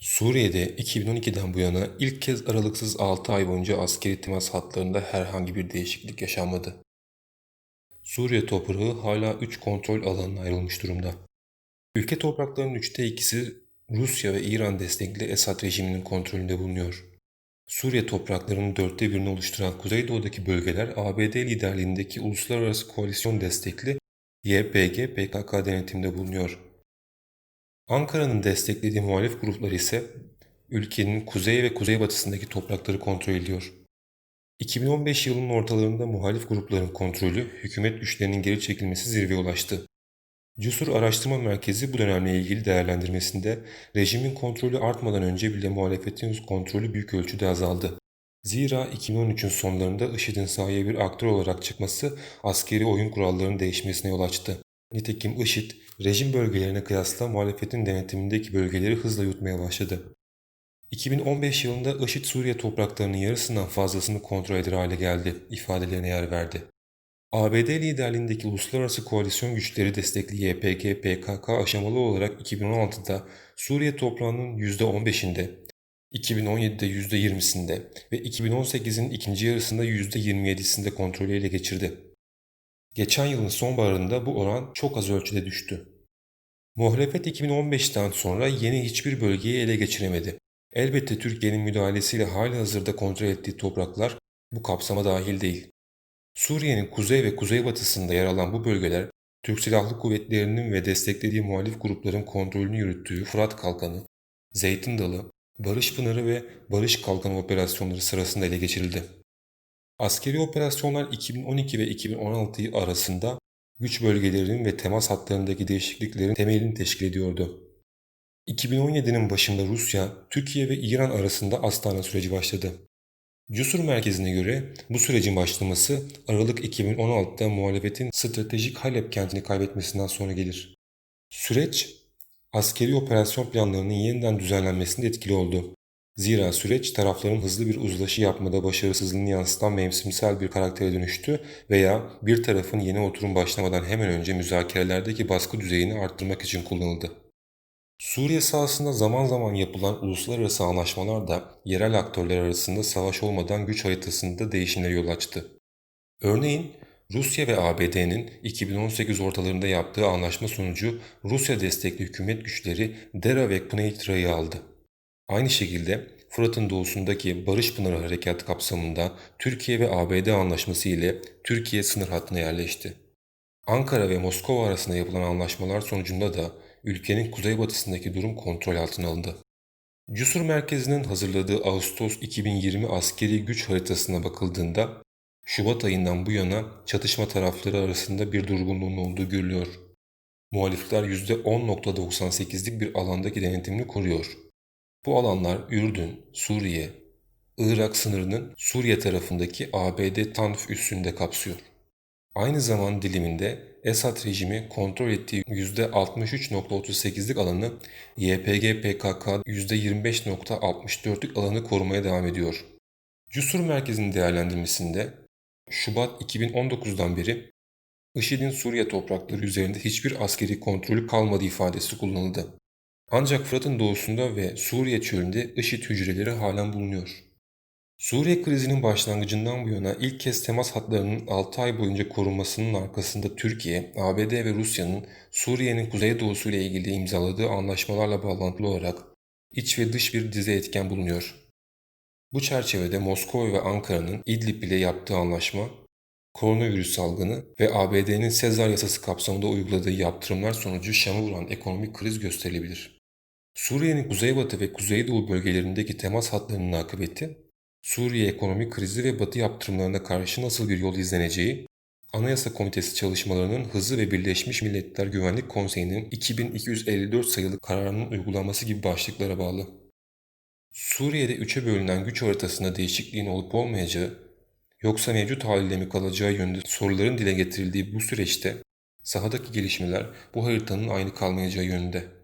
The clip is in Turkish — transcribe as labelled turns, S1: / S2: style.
S1: Suriye'de 2012'den bu yana ilk kez aralıksız 6 ay boyunca askeri temas hatlarında herhangi bir değişiklik yaşanmadı. Suriye toprağı hala 3 kontrol alanına ayrılmış durumda. Ülke topraklarının üçte ikisi Rusya ve İran destekli Esad rejiminin kontrolünde bulunuyor. Suriye topraklarının dörtte birini oluşturan kuzeydoğudaki bölgeler ABD liderliğindeki uluslararası koalisyon destekli YPG PKK denetiminde bulunuyor. Ankara'nın desteklediği muhalif gruplar ise ülkenin kuzey ve kuzeybatısındaki toprakları kontrol ediyor. 2015 yılının ortalarında muhalif grupların kontrolü, hükümet güçlerinin geri çekilmesi zirveye ulaştı. Cesur Araştırma Merkezi bu dönemle ilgili değerlendirmesinde rejimin kontrolü artmadan önce bile muhalefetin kontrolü büyük ölçüde azaldı. Zira 2013'ün sonlarında IŞİD'in sahaya bir aktör olarak çıkması askeri oyun kurallarının değişmesine yol açtı. Nitekim IŞİD, rejim bölgelerine kıyasla muhalefetin denetimindeki bölgeleri hızla yutmaya başladı. 2015 yılında IŞİD Suriye topraklarının yarısından fazlasını kontrol eder hale geldi ifadelerine yer verdi. ABD liderliğindeki uluslararası koalisyon güçleri destekli YPG PKK aşamalı olarak 2016'da Suriye toprağının %15'inde, 2017'de %20'sinde ve 2018'in ikinci yarısında %27'sinde kontrolü ele geçirdi. Geçen yılın sonbaharında bu oran çok az ölçüde düştü. Muhalefet 2015'ten sonra yeni hiçbir bölgeyi ele geçiremedi. Elbette Türkiye'nin müdahalesiyle hali hazırda kontrol ettiği topraklar bu kapsama dahil değil. Suriye'nin kuzey ve kuzeybatısında yer alan bu bölgeler Türk Silahlı Kuvvetleri'nin ve desteklediği muhalif grupların kontrolünü yürüttüğü Fırat Kalkanı, Zeytin Dalı, Barış Pınarı ve Barış Kalkanı operasyonları sırasında ele geçirildi. Askeri operasyonlar 2012 ve 2016 arasında güç bölgelerinin ve temas hatlarındaki değişikliklerin temelini teşkil ediyordu. 2017'nin başında Rusya, Türkiye ve İran arasında Astana süreci başladı. Cusur merkezine göre bu sürecin başlaması Aralık 2016'da muhalefetin stratejik Halep kentini kaybetmesinden sonra gelir. Süreç, askeri operasyon planlarının yeniden düzenlenmesinde etkili oldu. Zira süreç tarafların hızlı bir uzlaşı yapmada başarısızlığını yansıtan mevsimsel bir karaktere dönüştü veya bir tarafın yeni oturum başlamadan hemen önce müzakerelerdeki baskı düzeyini arttırmak için kullanıldı. Suriye sahasında zaman zaman yapılan uluslararası anlaşmalar da yerel aktörler arasında savaş olmadan güç haritasında değişimlere yol açtı. Örneğin Rusya ve ABD'nin 2018 ortalarında yaptığı anlaşma sonucu Rusya destekli hükümet güçleri Dera ve Pneitra'yı aldı. Aynı şekilde Fırat'ın doğusundaki Barış Pınarı Harekatı kapsamında Türkiye ve ABD anlaşması ile Türkiye sınır hattına yerleşti. Ankara ve Moskova arasında yapılan anlaşmalar sonucunda da ülkenin kuzeybatısındaki durum kontrol altına alındı. Cusur Merkezi'nin hazırladığı Ağustos 2020 askeri güç haritasına bakıldığında Şubat ayından bu yana çatışma tarafları arasında bir durgunluğun olduğu görülüyor. Muhalifler %10.98'lik bir alandaki denetimini koruyor. Bu alanlar Ürdün, Suriye, Irak sınırının Suriye tarafındaki ABD Tanf üssünde kapsıyor. Aynı zaman diliminde Esad rejimi kontrol ettiği %63.38'lik alanı YPG PKK %25.64'lük alanı korumaya devam ediyor. Cusur merkezinin değerlendirmesinde Şubat 2019'dan beri IŞİD'in Suriye toprakları üzerinde hiçbir askeri kontrolü kalmadı ifadesi kullanıldı. Ancak Fırat'ın doğusunda ve Suriye çölünde IŞİD hücreleri halen bulunuyor. Suriye krizinin başlangıcından bu yana ilk kez temas hatlarının 6 ay boyunca korunmasının arkasında Türkiye, ABD ve Rusya'nın Suriye'nin kuzeydoğusu ile ilgili imzaladığı anlaşmalarla bağlantılı olarak iç ve dış bir dizi etken bulunuyor. Bu çerçevede Moskova ve Ankara'nın İdlib ile yaptığı anlaşma, koronavirüs salgını ve ABD'nin Sezar yasası kapsamında uyguladığı yaptırımlar sonucu Şam'ı vuran ekonomik kriz gösterilebilir. Suriye'nin kuzeybatı ve kuzeydoğu bölgelerindeki temas hatlarının akıbeti, Suriye ekonomik krizi ve batı yaptırımlarına karşı nasıl bir yol izleneceği, Anayasa Komitesi çalışmalarının hızı ve Birleşmiş Milletler Güvenlik Konseyi'nin 2254 sayılı kararının uygulanması gibi başlıklara bağlı. Suriye'de üçe bölünen güç haritasında değişikliğin olup olmayacağı, yoksa mevcut haliyle mi kalacağı yönünde soruların dile getirildiği bu süreçte sahadaki gelişmeler bu haritanın aynı kalmayacağı yönünde.